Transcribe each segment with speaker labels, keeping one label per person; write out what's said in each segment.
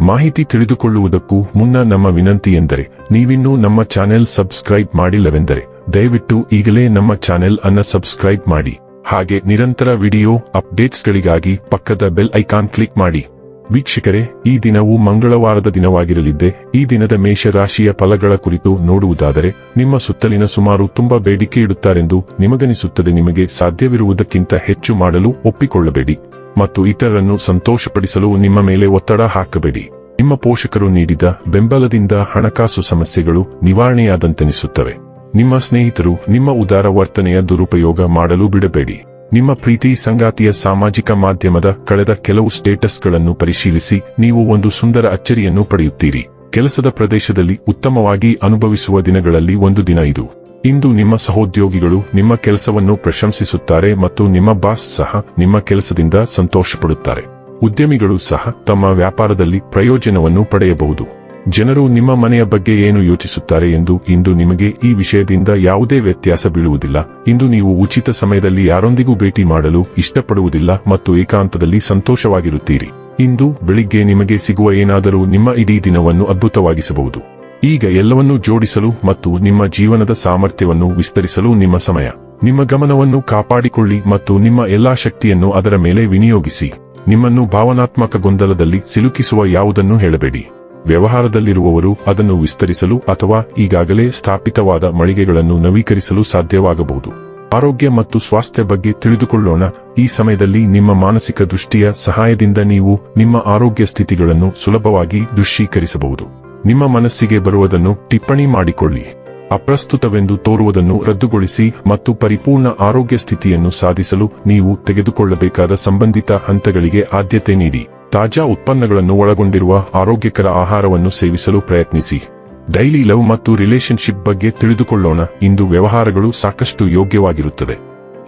Speaker 1: ಮಾಹಿತಿ ತಿಳಿದುಕೊಳ್ಳುವುದಕ್ಕೂ ಮುನ್ನ ನಮ್ಮ ವಿನಂತಿ ಎಂದರೆ, ನೀವಿನ್ನೂ ನಮ್ಮ ಚಾನೆಲ್ ಸಬ್ಸ್ಕ್ರೈಬ್ ಮಾಡಿಲ್ಲವೆಂದರೆ, ದಯವಿಟ್ಟು ಈಗಲೇ ನಮ್ಮ ಚಾನೆಲ್ ಅನ್ನ ಸಬ್ಸ್ಕ್ರೈಬ್ ಮಾಡಿ. ಹಾಗೆ ನಿರಂತರ ವಿಡಿಯೋ ಅಪ್ಡೇಟ್ಸ್ಗಳಿಗಾಗಿ ಪಕ್ಕದ ಬೆಲ್ ಐಕಾನ್ ಕ್ಲಿಕ್ ಮಾಡಿ. ವೀಕ್ಷಕರೇ, ಈ ದಿನವು ಮಂಗಳವಾರದ ದಿನವಾಗಿರಲಿದ್ದೆ. ಈ ದಿನದ ಮೇಷರಾಶಿಯ ಫಲಗಳ ಕುರಿತು ನೋಡುವುದಾದರೆ, ನಿಮ್ಮ ಸುತ್ತಲಿನ ಸುಮಾರು ತುಂಬಾ ಬೇಡಿಕೆ ಇಡುತ್ತಾರೆಂದು ನಿಮಗನಿಸುತ್ತದೆ. ನಿಮಗೆ ಸಾಧ್ಯವಿರುವುದಕ್ಕಿಂತ ಹೆಚ್ಚು ಮಾಡಲು ಒಪ್ಪಿಕೊಳ್ಳಬೇಡಿ. ಮತ್ತು ಇತರರನ್ನು ಸಂತೋಷಪಡಿಸಲು ನಿಮ್ಮ ಮೇಲೆ ಒತ್ತಡ ಹಾಕಬೇಡಿ. ನಿಮ್ಮ ಪೋಷಕರು ನೀಡಿದ ಬೆಂಬಲದಿಂದ ಹಣಕಾಸು ಸಮಸ್ಯೆಗಳು ನಿವಾರಣೆಯಾದಂತೆನಿಸುತ್ತವೆ. ನಿಮ್ಮ ಸ್ನೇಹಿತರು ನಿಮ್ಮ ಉದಾರ ವರ್ತನೆಯ ದುರುಪಯೋಗ ಮಾಡಲು ಬಿಡಬೇಡಿ. ನಿಮ್ಮ ಪ್ರೀತಿ ಸಂಗಾತಿಯ ಸಾಮಾಜಿಕ ಮಾಧ್ಯಮದ ಕಳೆದ ಕೆಲವು ಸ್ಟೇಟಸ್ಗಳನ್ನು ಪರಿಶೀಲಿಸಿ ನೀವು ಒಂದು ಸುಂದರ ಅಚ್ಚರಿಯನ್ನು ಪಡೆಯುತ್ತೀರಿ. ಕೆಲಸದ ಪ್ರದೇಶದಲ್ಲಿ ಉತ್ತಮವಾಗಿ ಅನುಭವಿಸುವ ದಿನಗಳಲ್ಲಿ ಒಂದು ದಿನ ಇದು. ಇಂದು ನಿಮ್ಮ ಸಹೋದ್ಯೋಗಿಗಳು ನಿಮ್ಮ ಕೆಲಸವನ್ನು ಪ್ರಶಂಸಿಸುತ್ತಾರೆ ಮತ್ತು ನಿಮ್ಮ ಬಾಸ್ ಸಹ ನಿಮ್ಮ ಕೆಲಸದಿಂದ ಸಂತೋಷಪಡುತ್ತಾರೆ. ಉದ್ಯಮಿಗಳು ಸಹ ತಮ್ಮ ವ್ಯಾಪಾರದಲ್ಲಿ ಪ್ರಯೋಜನವನ್ನು ಪಡೆಯಬಹುದು. ಜನರು ನಿಮ್ಮ ಮನೆಯ ಬಗ್ಗೆ ಏನು ಯೋಚಿಸುತ್ತಾರೆ ಎಂದು ಇಂದು ನಿಮಗೆ ಈ ವಿಷಯದಿಂದ ಯಾವುದೇ ವ್ಯತ್ಯಾಸ ಬೀಳುವುದಿಲ್ಲ. ಇಂದು ನೀವು ಉಚಿತ ಸಮಯದಲ್ಲಿ ಯಾರೊಂದಿಗೂ ಭೇಟಿ ಮಾಡಲು ಇಷ್ಟಪಡುವುದಿಲ್ಲ ಮತ್ತು ಏಕಾಂತದಲ್ಲಿ ಸಂತೋಷವಾಗಿರುತ್ತೀರಿ. ಇಂದು ಬೆಳಿಗ್ಗೆ ನಿಮಗೆ ಸಿಗುವ ಏನಾದರೂ ನಿಮ್ಮ ಇಡೀ ದಿನವನ್ನು ಅದ್ಭುತವಾಗಿಸಬಹುದು. ಈಗ ಎಲ್ಲವನ್ನೂ ಜೋಡಿಸಲು ಮತ್ತು ನಿಮ್ಮ ಜೀವನದ ಸಾಮರ್ಥ್ಯವನ್ನು ವಿಸ್ತರಿಸಲು ನಿಮ್ಮ ಸಮಯ. ನಿಮ್ಮ ಗಮನವನ್ನು ಕಾಪಾಡಿಕೊಳ್ಳಿ ಮತ್ತು ನಿಮ್ಮ ಎಲ್ಲಾ ಶಕ್ತಿಯನ್ನು ಅದರ ಮೇಲೆ ವಿನಿಯೋಗಿಸಿ. ನಿಮ್ಮನ್ನು ಭಾವನಾತ್ಮಕ ಗೊಂದಲದಲ್ಲಿ ಸಿಲುಕಿಸುವ ಯಾವುದನ್ನು ಹೇಳಬೇಡಿ. ವ್ಯವಹಾರದಲ್ಲಿರುವವರು ಅದನ್ನು ವಿಸ್ತರಿಸಲು ಅಥವಾ ಈಗಾಗಲೇ ಸ್ಥಾಪಿತವಾದ ಮಳಿಗೆಗಳನ್ನು ನವೀಕರಿಸಲು ಸಾಧ್ಯವಾಗಬಹುದು. ಆರೋಗ್ಯ ಮತ್ತು ಸ್ವಾಸ್ಥ್ಯ ಬಗ್ಗೆ ತಿಳಿದುಕೊಳ್ಳೋಣ. ಈ ಸಮಯದಲ್ಲಿ ನಿಮ್ಮ ಮಾನಸಿಕ ದೃಷ್ಟಿಯ ಸಹಾಯದಿಂದ ನೀವು ನಿಮ್ಮ ಆರೋಗ್ಯ ಸ್ಥಿತಿಗಳನ್ನು ಸುಲಭವಾಗಿ ದೃಶ್ಯೀಕರಿಸಬಹುದು. ನಿಮ್ಮ ಮನಸ್ಸಿಗೆ ಬರುವುದನ್ನು ಟಿಪ್ಪಣಿ ಮಾಡಿಕೊಳ್ಳಿ. ಅಪ್ರಸ್ತುತವೆಂದು ತೋರುವುದನ್ನು ರದ್ದುಗೊಳಿಸಿ ಮತ್ತು ಪರಿಪೂರ್ಣ ಆರೋಗ್ಯ ಸ್ಥಿತಿಯನ್ನು ಸಾಧಿಸಲು ನೀವು ತೆಗೆದುಕೊಳ್ಳಬೇಕಾದ ಸಂಬಂಧಿತ ಹಂತಗಳಿಗೆ ಆದ್ಯತೆ ನೀಡಿ. ತಾಜಾ ಉತ್ಪನ್ನಗಳನ್ನು ಒಳಗೊಂಡಿರುವ ಆರೋಗ್ಯಕರ ಆಹಾರವನ್ನು ಸೇವಿಸಲು ಪ್ರಯತ್ನಿಸಿ. ಡೈಲಿ ಲವ್ ಮತ್ತು ರಿಲೇಶನ್ಶಿಪ್ ಬಗ್ಗೆ ತಿಳಿದುಕೊಳ್ಳೋಣ. ಇಂದು ವ್ಯವಹಾರಗಳು ಸಾಕಷ್ಟು ಯೋಗ್ಯವಾಗಿರುತ್ತದೆ.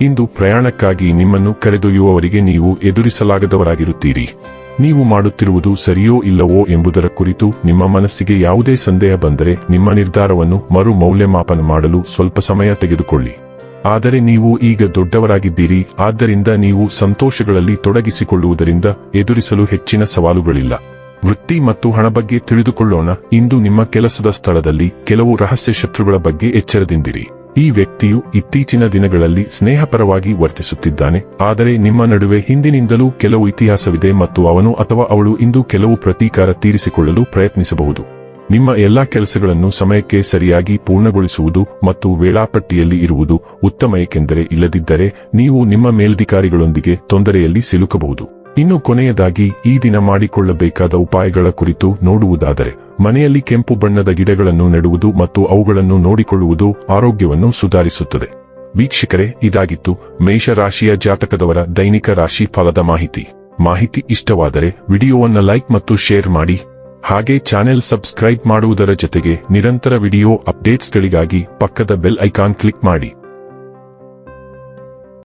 Speaker 1: ಇಂದು ಪ್ರಯಾಣಕ್ಕಾಗಿ ನಿಮ್ಮನ್ನು ಕರೆದೊಯ್ಯುವವರಿಗೆ ನೀವು ಎದುರಿಸಲಾಗದವರಾಗಿರುತ್ತೀರಿ. ನೀವು ಮಾಡುತ್ತಿರುವುದು ಸರಿಯೋ ಇಲ್ಲವೋ ಎಂಬುದರ ಕುರಿತು ನಿಮ್ಮ ಮನಸ್ಸಿಗೆ ಯಾವುದೇ ಸಂದೇಹ ಬಂದರೆ ನಿಮ್ಮ ನಿರ್ಧಾರವನ್ನು ಮರು ಮೌಲ್ಯಮಾಪನ ಮಾಡಲು ಸ್ವಲ್ಪ ಸಮಯ ತೆಗೆದುಕೊಳ್ಳಿ. ಆದರೆ ನೀವು ಈಗ ದೊಡ್ಡವರಾಗಿದ್ದೀರಿ, ಆದ್ದರಿಂದ ನೀವು ಸಂತೋಷಗಳಲ್ಲಿ ತೊಡಗಿಸಿಕೊಳ್ಳುವುದರಿಂದ ಎದುರಿಸಲು ಹೆಚ್ಚಿನ ಸವಾಲುಗಳಿಲ್ಲ. ವೃತ್ತಿ ಮತ್ತು ಹಣ ಬಗ್ಗೆ ತಿಳಿದುಕೊಳ್ಳೋಣ, ಇಂದು ನಿಮ್ಮ ಕೆಲಸದ ಸ್ಥಳದಲ್ಲಿ ಕೆಲವು ರಹಸ್ಯ ಶತ್ರುಗಳ ಬಗ್ಗೆ ಎಚ್ಚರದಿಂದಿರಿ. ಈ ವ್ಯಕ್ತಿಯು ಇತ್ತೀಚಿನ ದಿನಗಳಲ್ಲಿ ಸ್ನೇಹಪರವಾಗಿ ವರ್ತಿಸುತ್ತಿದ್ದಾನೆ. ಆದರೆ ನಿಮ್ಮ ನಡುವೆ ಹಿಂದಿನಿಂದಲೂ ಕೆಲವು ಇತಿಹಾಸವಿದೆ ಮತ್ತು ಅವನು ಅಥವಾ ಅವಳು ಇಂದು ಕೆಲವು ಪ್ರತೀಕಾರ ತೀರಿಸಿಕೊಳ್ಳಲು ಪ್ರಯತ್ನಿಸಬಹುದು. ನಿಮ್ಮ ಎಲ್ಲಾ ಕೆಲಸಗಳನ್ನು ಸಮಯಕ್ಕೆ ಸರಿಯಾಗಿ ಪೂರ್ಣಗೊಳಿಸುವುದು ಮತ್ತು ವೇಳಾಪಟ್ಟಿಯಲ್ಲಿ ಇರುವುದು ಉತ್ತಮ, ಏಕೆಂದರೆ ಇಲ್ಲದಿದ್ದರೆ ನೀವು ನಿಮ್ಮ ಮೇಲಧಿಕಾರಿಗಳೊಂದಿಗೆ ತೊಂದರೆಯಲ್ಲಿ ಸಿಲುಕಬಹುದು. ಇನ್ನು ಕೊನೆಯದಾಗಿ ಈ ದಿನ ಮಾಡಿಕೊಳ್ಳಬೇಕಾದ ಉಪಾಯಗಳ ಕುರಿತು ನೋಡುವುದಾದರೆ ಮನೆಯಲ್ಲಿ ಕೆಂಪು ಬಣ್ಣದ ಗಿಡಗಳನ್ನು ನೆಡುವುದು ಮತ್ತು ಅವುಗಳನ್ನು ನೋಡಿಕೊಳ್ಳುವುದು ಆರೋಗ್ಯವನ್ನು ಸುಧಾರಿಸುತ್ತದೆ. ವೀಕ್ಷಕರೇ, ಇದಾಗಿತ್ತು ಮೇಷರಾಶಿಯ ಜಾತಕದವರ ದೈನಿಕ ರಾಶಿ ಫಲದ ಮಾಹಿತಿ. ಮಾಹಿತಿ ಇಷ್ಟವಾದರೆ ವಿಡಿಯೋವನ್ನ ಲೈಕ್ ಮತ್ತು ಶೇರ್ ಮಾಡಿ. ಹಾಗೆ ಚಾನೆಲ್ ಸಬ್ಸ್ಕ್ರೈಬ್ ಮಾಡುವುದರ ಜೊತೆಗೆ ನಿರಂತರ ವಿಡಿಯೋ ಅಪ್ಡೇಟ್ಸ್ಗಳಿಗಾಗಿ ಪಕ್ಕದ ಬೆಲ್ ಐಕಾನ್ ಕ್ಲಿಕ್ ಮಾಡಿ.